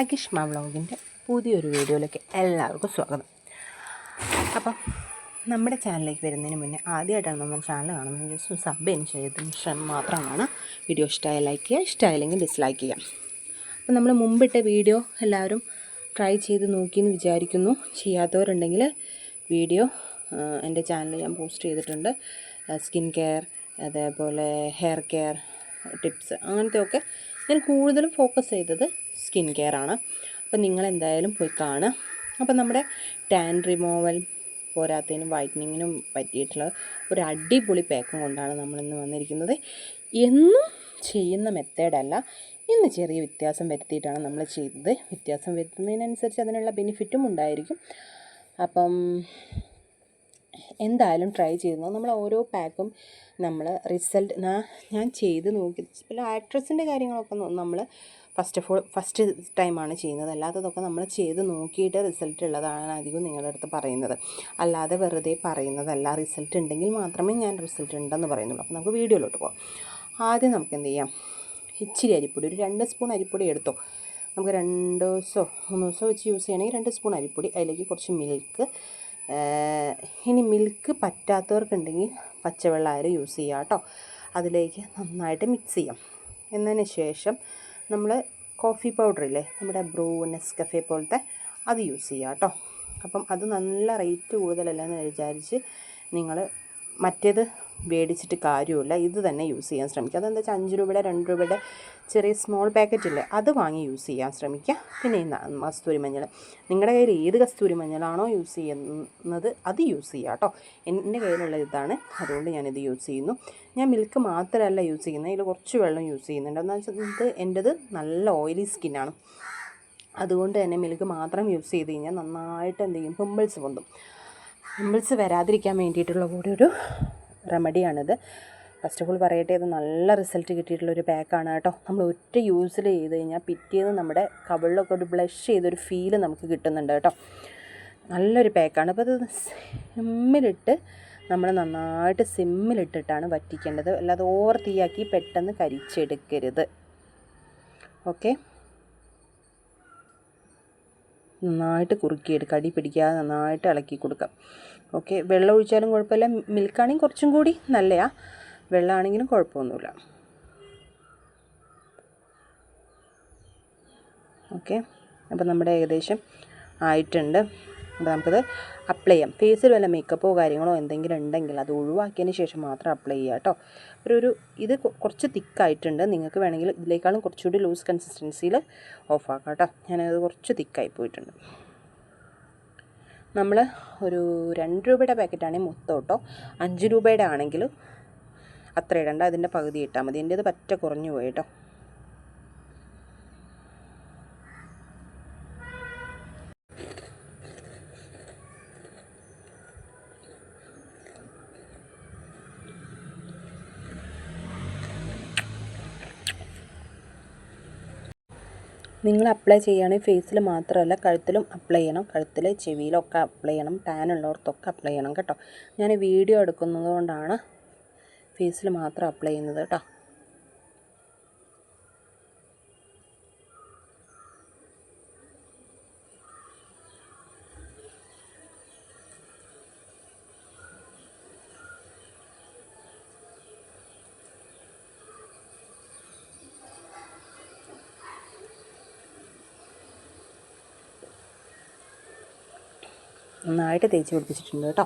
അകിഷ്മ വ്ളോഗിന്റെ പുതിയൊരു വീഡിയോയിലേക്ക് എല്ലാവർക്കും സ്വാഗതം. അപ്പം നമ്മുടെ ചാനലിലേക്ക് വരുന്നതിന് മുന്നേ ആദ്യമായിട്ടാണ് നമ്മൾ ചാനൽ കാണുന്നത്. ജസ്റ്റ് സബ് ചെയ്തതിന് ശേഷം മാത്രമാണ്. വീഡിയോ ഇഷ്ടമായ ലൈക്ക് ചെയ്യുക ഇഷ്ടമായില്ലെങ്കിൽ ഡിസ്ലൈക്ക് ചെയ്യാം അപ്പം നമ്മൾ മുമ്പിട്ട വീഡിയോ എല്ലാവരും ട്രൈ ചെയ്ത് നോക്കിയെന്ന് വിചാരിക്കുന്നു. ചെയ്യാത്തവരുണ്ടെങ്കിൽ വീഡിയോ എന്റെ ചാനലിൽ ഞാൻ പോസ്റ്റ് ചെയ്തിട്ടുണ്ട്. സ്കിൻ കെയർ അതേപോലെ ഹെയർ കെയർ ടിപ്സ് അങ്ങനത്തെയൊക്കെ ഞാൻ കൂടുതലും ഫോക്കസ് ചെയ്തത് സ്കിൻ കെയർ ആണ്. അപ്പം നിങ്ങൾ എന്തായാലും പോയി കാണുക. അപ്പം നമ്മുടെ ടാൻ റിമൂവൽ പോരാത്തതിനും വൈറ്റനിങ്ങിനും പറ്റിയിട്ടുള്ള ഒരു അടിപൊളി പാക്കും കൊണ്ടാണ് നമ്മളിന്ന് വന്നിരിക്കുന്നത്. എന്നും ചെയ്യുന്ന മെത്തേഡല്ല ഇന്ന് ചെറിയ വ്യത്യാസം വരുത്തിയിട്ടാണ് നമ്മൾ ചെയ്തത്. വ്യത്യാസം വരുത്തുന്നതിനനുസരിച്ച് അതിനുള്ള ബെനിഫിറ്റും ഉണ്ടായിരിക്കും. അപ്പം എന്തായാലും ട്രൈ ചെയ്യുന്നു നമ്മൾ ഓരോ പാക്കും നമ്മൾ റിസൾട്ട് ഞാൻ ചെയ്ത് നോക്കി. പിന്നെ ആക്ട്രസിന്റെ കാര്യങ്ങളൊക്കെ നമ്മൾ ഫസ്റ്റ് ഓഫ് ഓൾ ഫസ്റ്റ് ടൈമാണ് ചെയ്യുന്നത്. അല്ലാത്തതൊക്കെ നമ്മൾ ചെയ്ത് നോക്കിയിട്ട് റിസൾട്ട് ഉള്ളതാണ് അധികം നിങ്ങളുടെ അടുത്ത് പറയുന്നത്. അല്ലാതെ വെറുതെ പറയുന്നതല്ല. റിസൾട്ട് ഉണ്ടെങ്കിൽ മാത്രമേ ഞാൻ റിസൾട്ട് ഉണ്ടെന്ന് പറയുന്നുള്ളൂ. അപ്പോൾ നമുക്ക് വീഡിയോയിലോട്ട് പോകാം ആദ്യം നമുക്ക് എന്ത് ചെയ്യാം? ഇച്ചിരി അരിപ്പൊടി ഒരു രണ്ട് സ്പൂൺ അരിപ്പൊടി എടുത്തോ? നമുക്ക് രണ്ട് ദിവസമോ മൂന്ന് ദിവസമോ വെച്ച് യൂസ് ചെയ്യണമെങ്കിൽ രണ്ട് സ്പൂൺ അരിപ്പൊടി അതിലേക്ക് കുറച്ച് മിൽക്ക് ഇനി മിൽക്ക് പറ്റാത്തവർക്കുണ്ടെങ്കിൽ പച്ചവെള്ളമായാലും യൂസ് ചെയ്യാം കേട്ടോ. അതിലേക്ക് നന്നായിട്ട് മിക്സ് ചെയ്യാം. എന്നതിന് ശേഷം നമ്മൾ കോഫി പൗഡർ ഇല്ലേ നമ്മുടെ ബ്രൂ നെസ്കഫെ പോലത്തെ അത് യൂസ് ചെയ്യാം കേട്ടോ. അപ്പം അത് നല്ല റേറ്റ് കൂടുതലല്ല എന്ന് വിചാരിച്ച് നിങ്ങൾ മറ്റേത് മേടിച്ചിട്ട് കാര്യമില്ല. ഇത് തന്നെ യൂസ് ചെയ്യാൻ ശ്രമിക്കുക. അതെന്താ വെച്ചാൽ അഞ്ച് രൂപയുടെ രണ്ട് രൂപയുടെ ചെറിയ സ്മോൾ പാക്കറ്റ് ഇല്ലേ അത് വാങ്ങി യൂസ് ചെയ്യാൻ ശ്രമിക്കുക. പിന്നെ ഈ കസ്തൂരി മഞ്ഞൾ നിങ്ങളുടെ കയ്യിൽ ഏത് കസ്തൂരി മഞ്ഞളാണോ യൂസ് ചെയ്യുന്നത് അത് യൂസ് ചെയ്യുക കേട്ടോ. എന്റെ കയ്യിലുള്ള ഇതാണ്. അതുകൊണ്ട് ഞാനിത് യൂസ് ചെയ്യുന്നു. ഞാൻ മിൽക്ക് മാത്രമല്ല യൂസ് ചെയ്യുന്നത്. ഇതിൽ കുറച്ച് വെള്ളം യൂസ് ചെയ്യുന്നുണ്ട്. എന്താ വെച്ചാൽ ഇത് എന്റെത് നല്ല ഓയിലി സ്കിന്നാണ് അതുകൊണ്ട് തന്നെ മിൽക്ക് മാത്രം യൂസ് ചെയ്ത് കഴിഞ്ഞാൽ നന്നായിട്ട് എന്ത് ചെയ്യും? പിമ്പിൾസ് പൊന്തും. പിമ്പിൾസ് വരാതിരിക്കാൻ വേണ്ടിയിട്ടുള്ള കൂടി ഒരു റെമഡിയാണിത് ഫസ്റ്റ് ഓഫ് ഓൾ പറയട്ടെ ഇത് നല്ല റിസൾട്ട് കിട്ടിയിട്ടുള്ള കിട്ടിയിട്ടുള്ളൊരു പാക്കാണ് കേട്ടോ. നമ്മൾ ഒറ്റ യൂസിൽ ചെയ്ത് കഴിഞ്ഞാൽ പിറ്റേന്ന് നമ്മുടെ കവിളിലൊക്കെ ഒരു ബ്ലഷ് ചെയ്തൊരു ഫീൽ നമുക്ക് കിട്ടുന്നുണ്ട് കേട്ടോ. നല്ലൊരു പാക്കാണ് അപ്പോൾ അത് സിമ്മിലിട്ട് നമ്മൾ നന്നായിട്ട് സിമ്മിലിട്ടിട്ടാണ് വറ്റിക്കേണ്ടത്. അല്ലാതെ ഓവർ തീയാക്കി പെട്ടെന്ന് കരിച്ചെടുക്കരുത്. ഓക്കെ നന്നായിട്ട് കുറുക്കിയെടുക്കുക അടി പിടിക്കാതെ നന്നായിട്ട് ഇളക്കി കൊടുക്കുക ഓക്കെ വെള്ളം ഒഴിച്ചാലും കുഴപ്പമില്ല. മിൽക്കാണെങ്കിൽ കുറച്ചും കൂടി നല്ലതാണ് വെള്ളമാണെങ്കിലും കുഴപ്പമൊന്നുമില്ല. ഓക്കെ അപ്പം നമ്മുടെ ഏകദേശം ആയിട്ടുണ്ട്. അപ്പോൾ നമുക്കത് അപ്ലൈ ചെയ്യാം. ഫേസിൽ വല്ല മേക്കപ്പോ കാര്യങ്ങളോ എന്തെങ്കിലും ഉണ്ടെങ്കിൽ അത് ഒഴിവാക്കിയതിന് ശേഷം മാത്രം അപ്ലൈ ചെയ്യുക കേട്ടോ ഒരു ഒരു ഇത് കുറച്ച് തിക്കായിട്ടുണ്ട് നിങ്ങൾക്ക് വേണമെങ്കിൽ ഇതിലേക്കാളും കുറച്ചുകൂടി ലൂസ് കൺസിസ്റ്റൻസിയിൽ ഓഫാക്കാം കേട്ടോ ഞാനത് കുറച്ച് തിക്കായി പോയിട്ടുണ്ട്. നമ്മൾ ഒരു രണ്ട് രൂപയുടെ പാക്കറ്റാണെങ്കിൽ മൊത്തം കേട്ടോ അഞ്ച് രൂപയുടെ ആണെങ്കിൽ അത്ര ഇടണ്ട. അതിന്റെ പകുതി ഇട്ടാൽ മതി. എന്റേത് പറ്റ കുറഞ്ഞു പോയി കേട്ടോ നിങ്ങൾ അപ്ലൈ ചെയ്യുകയാണെങ്കിൽ ഫേസിൽ മാത്രമല്ല കഴുത്തിലും അപ്ലൈ ചെയ്യണം. കഴുത്തിൽ ചെവിയിലൊക്കെ അപ്ലൈ ചെയ്യണം. ടാൻ ഉള്ളവർക്കൊക്കെ അപ്ലൈ ചെയ്യണം കേട്ടോ. ഞാൻ വീഡിയോ എടുക്കുന്നത് കൊണ്ടാണ് ഫേസിൽ മാത്രം അപ്ലൈ ചെയ്യുന്നത് കേട്ടോ. നന്നായിട്ട് തേച്ച് പിടിപ്പിച്ചിട്ടുണ്ട് കേട്ടോ.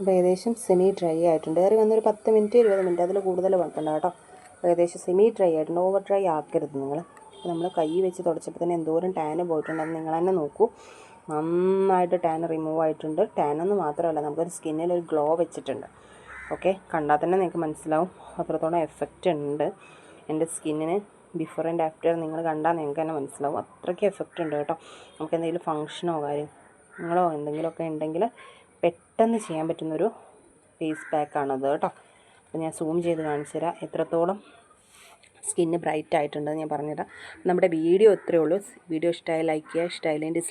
അപ്പോൾ ഏകദേശം സെമി ഡ്രൈ ആയിട്ടുണ്ട്. കയറി വന്നൊരു പത്ത് മിനിറ്റ് ഇരുപത് മിനിറ്റ് അതിൽ കൂടുതൽ വന്നിട്ടുണ്ട് കേട്ടോ. ഏകദേശം സെമി ഡ്രൈ ആയിട്ടുണ്ട്. ഓവർ ഡ്രൈ ആക്കരുത് നിങ്ങൾ നമ്മൾ കൈ വെച്ച് തുടച്ചപ്പോൾ തന്നെ എന്തോരം ടാന് പോയിട്ടുണ്ടെന്ന് നിങ്ങൾ തന്നെ നോക്കൂ. നന്നായിട്ട് ടാൻ റിമൂവ് ആയിട്ടുണ്ട്. ടാൻ എന്ന് മാത്രമല്ല നമുക്കൊരു സ്കിന്നിൽ ഒരു ഗ്ലോ വെച്ചിട്ടുണ്ട്. ഓക്കെ കണ്ടാൽ തന്നെ നിങ്ങൾക്ക് മനസ്സിലാവും അത്രത്തോളം എഫക്റ്റ് ഉണ്ട്. എന്റെ സ്കിന്നിന് ബിഫോർ ആൻഡ് ആഫ്റ്റർ നിങ്ങൾ കണ്ടാൽ നിങ്ങൾക്ക് തന്നെ മനസ്സിലാവും അത്രയ്ക്ക് എഫക്റ്റ് ഉണ്ട് കേട്ടോ. നമുക്ക് എന്തെങ്കിലും ഫങ്ഷനോ കാര്യങ്ങളോ എന്തെങ്കിലുമൊക്കെ ഉണ്ടെങ്കിൽ പെട്ടെന്ന് ചെയ്യാൻ പറ്റുന്നൊരു ഫേസ് പാക്കാണത് കേട്ടോ. അപ്പോൾ ഞാൻ സൂം ചെയ്ത് കാണിച്ചു തരാം. എത്രത്തോളം സ്കിന്ന് ബ്രൈറ്റ് ആയിട്ടുണ്ടെന്ന് ഞാൻ പറഞ്ഞുതരാം. നമ്മുടെ വീഡിയോ ഇത്രയേ ഉള്ളൂ. വീഡിയോ ഇഷ്ടമായി ലൈക്ക് ചെയ്യുക ഇഷ്ടമായില്ലെങ്കിൽ